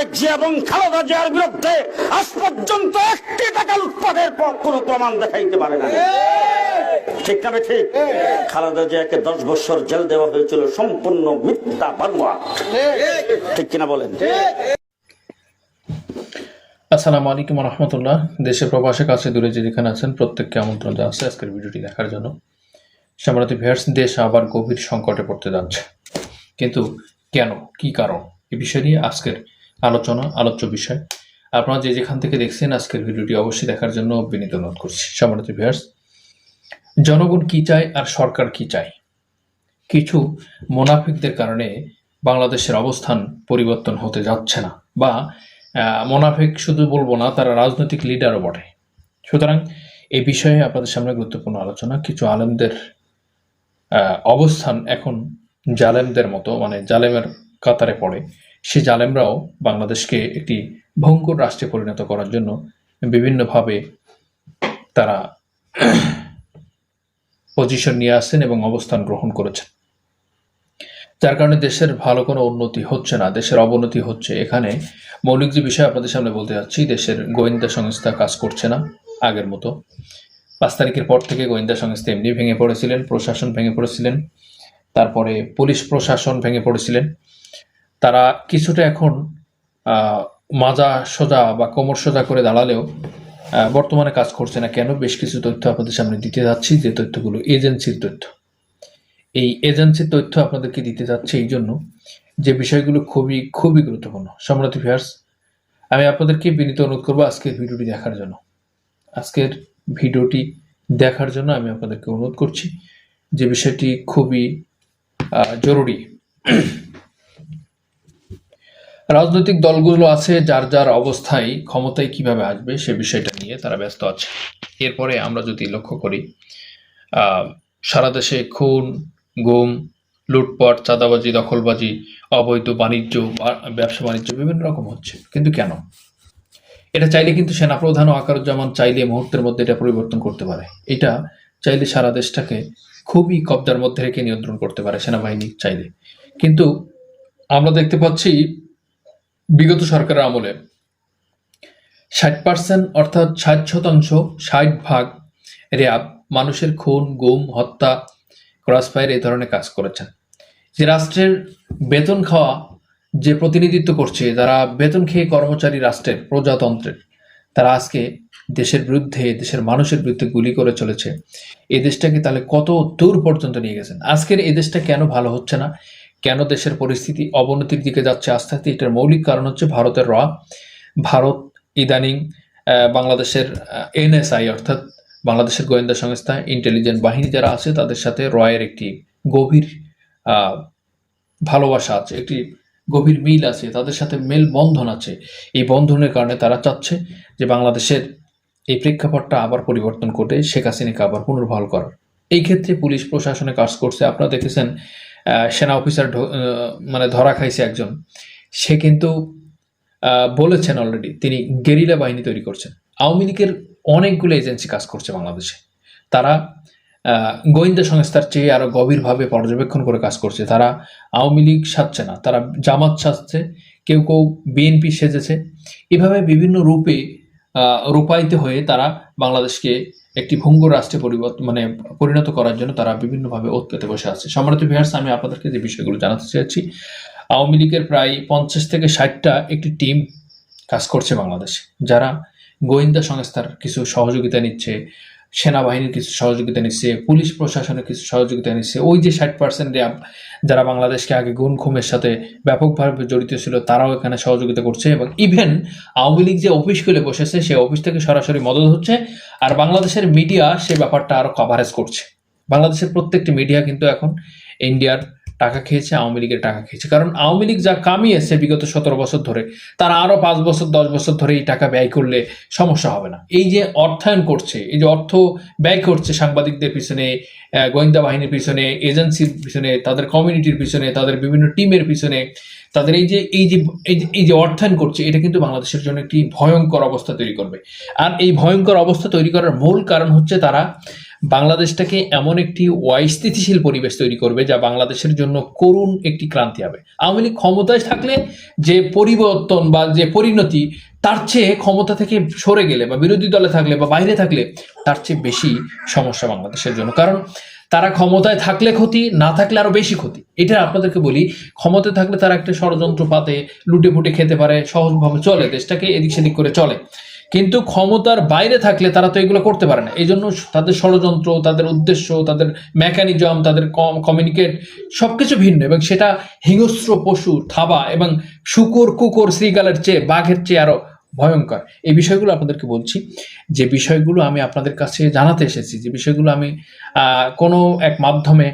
তারেক এবং খালেদা জিয়ার বিরুদ্ধে আজ পর্যন্ত একটি টাকা উৎপাদের কোনো প্রমাণ দেখাইতে পারে না। ঠিক না ঠিক? খালেদা জিয়াকে দশ বছর জেল দেওয়া হয়েছিল সম্পূর্ণ মিথ্যা ঠিক কিনা বলেন? আসসালামু আলাইকুম রহমতুল্লাহ দেশে প্রবাসে কাছে দূরে যে যেখানে আছেন, প্রত্যেককে আমন্ত্রণ জানাচ্ছি আজকের ভিডিওটি দেখার জন্য। সম্রাটি ভিয়ার্স দেশ আবার গভীর সংকটে পড়তে যাচ্ছে। কিন্তু কেন? কি কারণ? এ বিষয় নিয়ে আজকের আলোচনা, আলোচ্য বিষয়। আপনারা যে যেখান থেকে দেখছেন আজকের ভিডিওটি অবশ্যই দেখার জন্য বিনীত অনুরোধ করছি। সম্রাটি ভিয়ার্স জনগণ কি চায় আর সরকার কি চায়? কিছু মোনাফিকদের কারণে বাংলাদেশের অবস্থান পরিবর্তন হতে যাচ্ছে না বা মোনাফিক শুধু বলব না, তারা রাজনৈতিক লিডারও বটে। সুতরাং এই বিষয়ে আপনাদের সামনে গুরুত্বপূর্ণ আলোচনা। কিছু আলেমদের অবস্থান এখন জালেমদের মতো মানে জালেমের কাতারে পড়ে। সে জালেমরাও বাংলাদেশকে একটি ভঙ্গুর রাষ্ট্রে পরিণত করার জন্য বিভিন্নভাবে তারা পজিশন নিয়ে আসছেন এবং অবস্থান গ্রহণ করেছেন। যার কারণে দেশের ভালো কোনো উন্নতি হচ্ছে না, দেশের অবনতি হচ্ছে। এখানে মৌলিক যে বিষয় আপনাদের সামনে বলতে যাচ্ছি, দেশের গোয়েন্দা সংস্থা কাজ করছে না আগের মতো। পাঁচ তারিখের পর থেকে গোয়েন্দা সংস্থা এমনি ভেঙে পড়েছিলেন, প্রশাসন ভেঙে পড়েছিলেন, তারপরে পুলিশ প্রশাসন ভেঙে পড়েছিলেন। তারা কিছুটা এখন মাজা সোজা বা কোমর সোজা করে দাঁড়ালেও বর্তমানে কাজ করছে না। কেন? বেশ কিছু তথ্য আপনাদের সামনে দিতে যাচ্ছি, যে তথ্যগুলো এজেন্সির তথ্য। এই এজেন্সির তথ্য আপনাদেরকে দিতে যাচ্ছে এই জন্য যে বিষয়গুলো খুবই খুবই গুরুত্বপূর্ণ। সম্রাট ভিয়ার্স আমি আপনাদেরকে বিনীত অনুরোধ করব আজকের ভিডিওটি দেখার জন্য। আজকের ভিডিওটি দেখার জন্য আমি আপনাদেরকে অনুরোধ করছি যে বিষয়টি খুবই জরুরি। রাজনৈতিক দলগুলো আছে, যার যার অবস্থায় ক্ষমতায় কীভাবে আসবে সে বিষয়টা নিয়ে তারা ব্যস্ত আছে। এরপরে আমরা যদি লক্ষ্য করি সারা দেশে খুন, গুম, লুটপাট, চাঁদাবাজি, দখলবাজি, অবৈধ বাণিজ্য ব্যবসা বাণিজ্য বিভিন্ন রকম হচ্ছে। কিন্তু কেন? এটা চাইলে কিন্তু সেনাপ্রধান ও আকারুজ্জামান চাইলে মুহূর্তের মধ্যে এটা পরিবর্তন করতে পারে। এটা চাইলে সারা দেশটাকে খুবই কবজার মধ্যে রেখে নিয়ন্ত্রণ করতে পারে সেনাবাহিনী চাইলে। কিন্তু আমরা দেখতে পাচ্ছি বিগত সরকারের আমলে ষাট পার্সেন্ট অর্থাৎ ষাট শতাংশ, ষাট ভাগ র্যাব মানুষের খুন, গুম, হত্যা, ক্রসফায়ার এই ধরনের কাজ করেছেন। যে রাষ্ট্রের বেতন খাওয়া যে প্রতিনিধিত্ব করছে, যারা বেতন খেয়ে কর্মচারী রাষ্ট্রের, প্রজাতন্ত্রের, তারা আজকে দেশের বিরুদ্ধে, দেশের মানুষের বিরুদ্ধে গুলি করে চলেছে। এই দেশটাকে তাহলে কত দূর পর্যন্ত নিয়ে গেছেন? আজকের এই দেশটা কেন ভালো হচ্ছে না? কেন দেশের পরিস্থিতি অবনতির দিকে যাচ্ছে আস্তে আস্তে? এটার মৌলিক কারণ হচ্ছে ভারতের র, ভারত ইদানিং বাংলাদেশের এনএসআই অর্থাৎ বাংলাদেশের গোয়েন্দা সংস্থা ইন্টেলিজেন্ট বাহিনী যারা আছে, তাদের সাথে রয়ের একটি গভীর ভালোবাসা আছে, একটি গভীর মিল আছে, তাদের সাথে মেল বন্ধন আছে। এই বন্ধনের কারণে তারা চাচ্ছে যে বাংলাদেশের এই প্রেক্ষাপটটা আবার পরিবর্তন করে শেখ হাসিনাকে আবার পুনর্বহাল করার। এই ক্ষেত্রে পুলিশ প্রশাসনে কাজ করছে। আপনারা দেখেছেন সেনা অফিসার মানে ধরা খাইছে একজন। সে কিন্তু বলেছেন অলরেডি তিনি গেরিলা বাহিনী তৈরি করছেন। আওয়ামী লীগের অনেকগুলো এজেন্সি কাজ করছে বাংলাদেশে। তারা গোয়েন্দা সংস্থার চেয়ে আরও গভীরভাবে পর্যবেক্ষণ করে কাজ করছে। তারা আওয়ামী লীগ সাজছে না। তারা জামাত সাজছে, কেউ কেউ বিএনপি সেজেছে। এভাবে বিভিন্ন রূপে রূপায়িত হয়ে তারা বাংলাদেশকে একটি ভঙ্গুর রাষ্ট্রে পরিবর্তন মানে পরিণত করার জন্য তারা বিভিন্নভাবে ওৎপেতে বসে আছে। সম্রাট ভিহার্স আমি আপনাদেরকে যে বিষয়গুলো জানাতে চাইছি আওয়ামী লীগের প্রায় পঞ্চাশ থেকে ষাটটা একটি টিম কাজ করছে বাংলাদেশে। যারা গোয়েন্দা সংস্থার কিছু সহযোগিতা নিচ্ছে সেনাবাহিনীর কিছু সহযোগিতা নিচ্ছে, পুলিশ প্রশাসনের কিছু সহযোগিতা নিচ্ছে। ওই যে ষাট পার্সেন্ট র্যাব যারা বাংলাদেশকে আগে গুণ খুমের সাথে ব্যাপকভাবে জড়িত ছিল, তারাও এখানে সহযোগিতা করছে এবং ইভেন আওয়ামী লীগ যে অফিস খুলে বসেছে, সেই অফিস থেকে সরাসরি মদত হচ্ছে আর বাংলাদেশের মিডিয়া সে ব্যাপারটা আরও কভারেজ করছে। বাংলাদেশের প্রত্যেকটি মিডিয়া কিন্তু এখন ইন্ডিয়ার টাকা খেয়েছে, আওয়ামী লীগের টাকা খেয়েছে। কারণ আওয়ামী লীগ যা কামিয়েছে বিগত সতেরো বছর ধরে, তারা আরও পাঁচ বছর, দশ বছর ধরে এই টাকা ব্যয় করলে সমস্যা হবে না। এই যে অর্থায়ন করছে, এই যে অর্থ ব্যয় করছে সাংবাদিকদের পিছনে গোয়েন্দা বাহিনীর পিছনে, এজেন্সির পিছনে, তাদের কমিউনিটির পিছনে, তাদের বিভিন্ন টিমের পিছনে, তাদের এই যে এই যে, এই যে- অর্থায়ন করছে, এটা কিন্তু বাংলাদেশের জন্য একটি ভয়ঙ্কর অবস্থা তৈরি করবে। আর এই ভয়ঙ্কর অবস্থা তৈরি করার মূল কারণ হচ্ছে তারা বাংলাদেশটাকে এমন একটি অস্থিতিশীল পরিবেশ তৈরি করবে যা বাংলাদেশের জন্য করুণ একটি ক্রান্তি হবে। আওয়ামী লীগ ক্ষমতায় থাকলে যে পরিবর্তন বা যে পরিণতি, তার চেয়ে ক্ষমতা থেকে সরে গেলে বা বিরোধী দলে থাকলে বা বাইরে থাকলে তার চেয়ে বেশি সমস্যা বাংলাদেশের জন্য। কারণ তারা ক্ষমতায় থাকলে ক্ষতি, না থাকলে আরও বেশি ক্ষতি। এটা আপনাদেরকে বলি, ক্ষমতায় থাকলে তারা একটা ষড়যন্ত্র পাতে লুটে ফুটে খেতে পারে, সহজভাবে চলে, দেশটাকে এদিক সেদিক করে চলে। কিন্তু ক্ষমতার বাইরে থাকলে তারা তো এগুলো করতে পারে না। এই জন্য তাদের ষড়যন্ত্র, তাদের উদ্দেশ্য, তাদের মেকানিজম তাদের কমিউনিকেট সব কিছু ভিন্ন এবং সেটা হিংস্র পশু, থাবা এবং শুকুর, কুকুর, শ্রীগালের চেয়ে, বাঘের চেয়ে আরও ভয়ঙ্কর। এই বিষয়গুলো আপনাদেরকে বলছি। যে বিষয়গুলো আমি আপনাদের কাছে জানাতে এসেছি, যে বিষয়গুলো আমি কোনো এক মাধ্যমে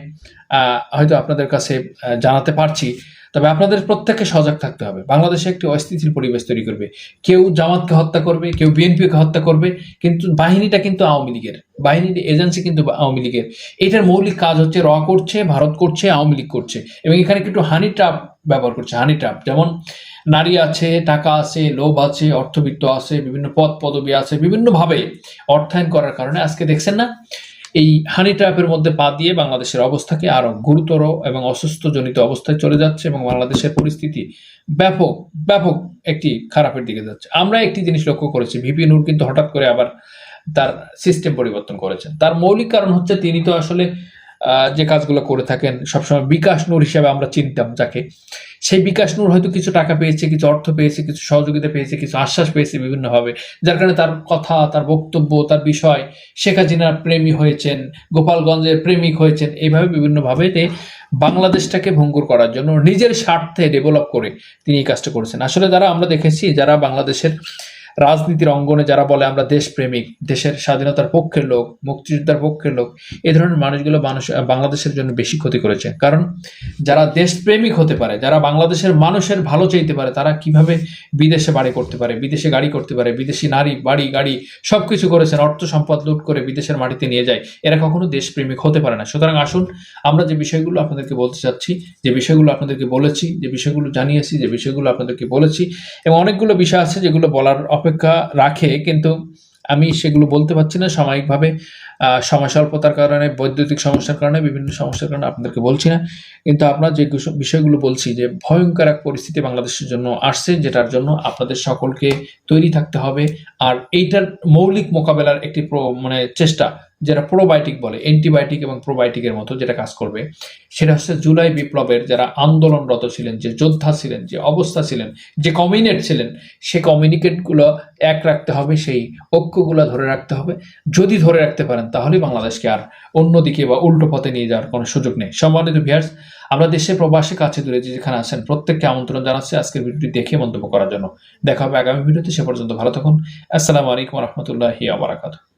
হয়তো আপনাদের কাছে জানাতে পারছি। তবে আপনাদের প্রত্যেককে সজাগ থাকতে হবে। বাংলাদেশে একটি অস্থিতিশীল পরিবেশ তৈরি করবে। কেউ জামাতকে হত্যা করবে, কেউ বিএনপিকে হত্যা করবে, কিন্তু বাহিনীটা কিন্তু আওয়ামী লীগের। বাহিনীর এজেন্সি কিন্তু আওয়ামী লীগের। এটার মৌলিক কাজ হচ্ছে র করছে, ভারত করছে, আওয়ামী লীগ করছে। এবং এখানে কিন্তু হানি ট্রাপ ব্যবহার করছে, হানি ট্রাপ যেমন নারী আছে, টাকা আছে, লোভ আছে, অর্থবিত্ত আছে, বিভিন্ন পদ পদবি আছে, বিভিন্নভাবে অর্থায়ন করার কারণে আজকে দেখছেন না এই হানি ট্র্যাপের মধ্যে পা দিয়ে বাংলাদেশের অবস্থাকে আরও গুরুতর এবং অসুস্থজনিত অবস্থায় চলে যাচ্ছে এবং বাংলাদেশের পরিস্থিতি ব্যাপক ব্যাপক একটি খারাপের দিকে যাচ্ছে। আমরা একটি জিনিস লক্ষ্য করেছি ভিপি নূর কিন্তু হঠাৎ করে আবার তার সিস্টেম পরিবর্তন করেছেন। তার মৌলিক কারণ হচ্ছে তিনি তো আসলে যে কাজগুলো করে থাকেন, সবসময় বিকাশ নূর হিসেবে আমরা চিনতাম যাকে। সেই বিকাশ নূর হয়তো কিছু টাকা পেয়েছে, কিছু অর্থ পেয়েছে, কিছু সহযোগিতা পেয়েছে, কিছু আশ্বাস পেয়েছে বিভিন্নভাবে। যার কারণে তার কথা, তার বক্তব্য, তার বিষয়, শেখ হাসিনার প্রেমী হয়েছেন, গোপালগঞ্জের প্রেমিক হয়েছেন, এইভাবে বিভিন্নভাবে বাংলাদেশটাকে ভঙ্গুর করার জন্য, নিজের স্বার্থে ডেভেলপ করে তিনি এই কাজটা করেছেন। আসলে যারা আমরা দেখেছি, যারা বাংলাদেশের রাজনীতির অঙ্গনে যারা বলে আমরা দেশপ্রেমিক, দেশের স্বাধীনতার পক্ষের লোক, মুক্তিযোদ্ধার পক্ষের লোক এই ধরনের মানুষগুলো মানুষ বাংলাদেশের জন্য বেশি ক্ষতি করেছে। কারণ যারা দেশপ্রেমিক হতে পারে, যারা বাংলাদেশের মানুষের ভালো চাইতে পারে, তারা কীভাবে বিদেশে বাড়ি করতে পারে, বিদেশে গাড়ি করতে পারে, বিদেশি নারী, বাড়ি, গাড়ি সব কিছু করেছেন, অর্থ সম্পদ লুট করে বিদেশের মাটিতে নিয়ে যায়, এরা কখনো দেশপ্রেমিক হতে পারে না। সুতরাং আসুন, আমরা যে বিষয়গুলো আপনাদেরকে বলতে চাচ্ছি, যে বিষয়গুলো আপনাদেরকে বলেছি, যে বিষয়গুলো জানিয়েছি, যে বিষয়গুলো আপনাদেরকে বলেছি, এবং অনেকগুলো বিষয় আছে যেগুলো বলার অপেক্ষা রাখে কিন্তু আমি সেগুলো বলতে পারছি না সাময়িকভাবে। সময় স্বল্পতার কারণে, বৈদ্যুতিক সমস্যার কারণে, বিভিন্ন সমস্যার কারণে আপনাদেরকে বলছি না। কিন্তু আপনার যে বিষয়গুলো বলছি যে ভয়ঙ্কর এক পরিস্থিতি বাংলাদেশের জন্য আসছে, যেটার জন্য আপনাদের সকলকে তৈরি থাকতে হবে। আর এইটার মৌলিক মোকাবেলার একটি মানে চেষ্টা, যেটা প্রোবায়োটিক বলে অ্যান্টিবায়োটিক এবং প্রোবায়োটিকের মতো যেটা কাজ করবে, সেটা হচ্ছে জুলাই বিপ্লবের যারা আন্দোলনরত ছিলেন, যে যোদ্ধা ছিলেন, যে অবস্থা ছিলেন, যে কমিউনিকেট ছিলেন, সে কমিউনিকেটগুলো এক রাখতে হবে, সেই ঐক্যগুলো ধরে রাখতে হবে। যদি ধরে রাখতে পারেন তাহলেই বাংলাদেশকে আর অন্যদিকে বা উল্টো পথে নিয়ে যাওয়ার কোনো সুযোগ নেই। সম্মানিত ভিয়ার্স আমরা দেশে প্রবাসী কাছে দূরে যেখানে আছেন, প্রত্যেককে আমন্ত্রণ জানাচ্ছি আজকের ভিডিওটি দেখে মন্তব্য করার জন্য। দেখা হবে আগামী ভিডিওতে, সে পর্যন্ত ভালো থাকুন। আসসালামু আলাইকুম রহমতুল্লাহি আবরাকাতু